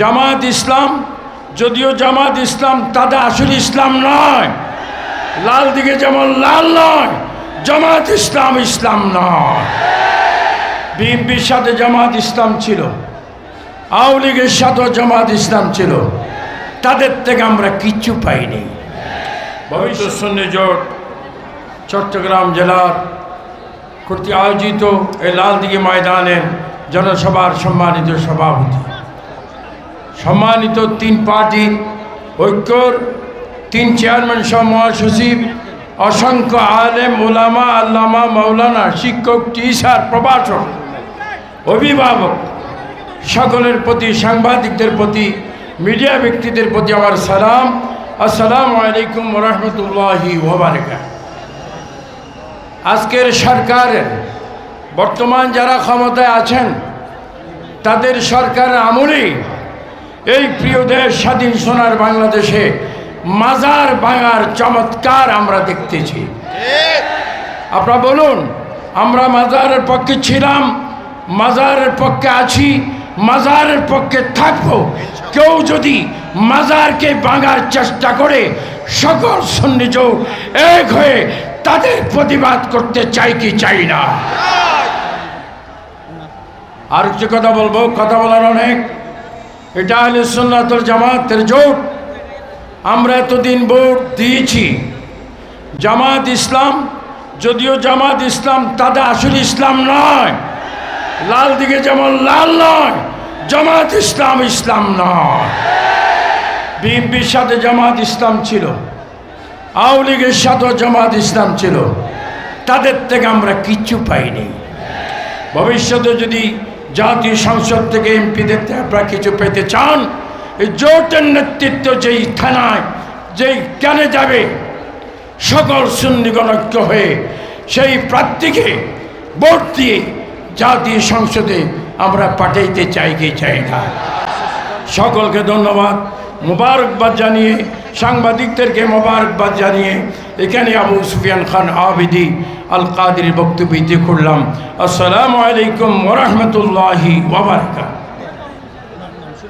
জামাত ইসলাম, যদিও জামাত ইসলাম তাদের আসল ইসলাম নয়, লাল দিকে যেমন লাল নয় জামাত ইসলাম ইসলাম নয়। বিএনপির সাথে জামাত ইসলাম ছিল, আওয়ামী লীগের সাথেও জামাত ইসলাম ছিল, তাদের থেকে আমরা কিচ্ছু পাইনি। ভবিষ্যৎ সন্নি জোট চট্টগ্রাম জেলার কর্তৃক আয়োজিত এই লালদিঘি ময়দানের জনসভার সম্মানিত সভাপতি। সম্মানিত তিন পার্টি ঐক্যর তিন চেয়ারম্যান সহ মহাসচিব, অসংখ্য আলেম ওলামা আল্লামা মৌলানা শিক্ষক, টিচার, প্রভাষক, অভিভাবক, সকলের প্রতি, সাংবাদিকদের প্রতি, মিডিয়া ব্যক্তিদের প্রতি আমার সালাম। আসসালামু আলাইকুম রহমতুল্লাহি ওবারকা আজকের সরকারের, বর্তমান যারা ক্ষমতায় আছেন, তাদের সরকার আমলেই এই প্রিয় দেশ, স্বাধীন সোনার বাংলাদেশে মাজার ভাঙার চমৎকার আমরা দেখতেছি। আপনারা বলুন, আমরা মাজারের পক্ষে ছিলাম, মাজারের পক্ষে আছি, মাজারের পক্ষে থাকব। কেউ যদি মাজারকে ভাঙার চেষ্টা করে, সকল সন্নিজ এক হয়ে তাদের প্রতিবাদ করতে চাই কি চাই না? আর একটু কথা বলব, কথা বলার অনেক। এটা হলে সুন্নাতুল জামাতের জোট। আমরা এতদিন ভোট দিয়েছি। জামাত ইসলাম, যদিও জামাত ইসলাম তাদের আসল ইসলাম নয়, লাল দিকে যেমন লাল নয়, জামাত ইসলাম ইসলাম নয়। বিএনপির সাথে জামাত ইসলাম ছিল, আওয়ামী লীগের সাথেও জামাত ইসলাম ছিল। তাদের থেকে আমরা কিচ্ছু পাইনি। ভবিষ্যতে যদি জাতীয় সংসদ থেকে এমপিদের থেকে আপনারা কিছু পেতে চান, এই জোটের নেতৃত্ব যেই থানায়, যেই কেনে যাবে, সকল সুন্নিগণজ্ঞ হয়ে সেই প্রার্থীকে ভোট দিয়ে জাতীয় সংসদে আমরা পাঠাইতে চাই কি চাই না। সকলকে ধন্যবাদ, মোবারকবাদ জানিয়ে, সাংবাদিকদেরকে মোবারকবাদ জানিয়ে এখানে আবু সুফিয়ান খান আবিদি আল কাদির বক্তব্য করলাম আসসালামু আলাইকুম ওরহমতুল্লাহি ওবরাকাত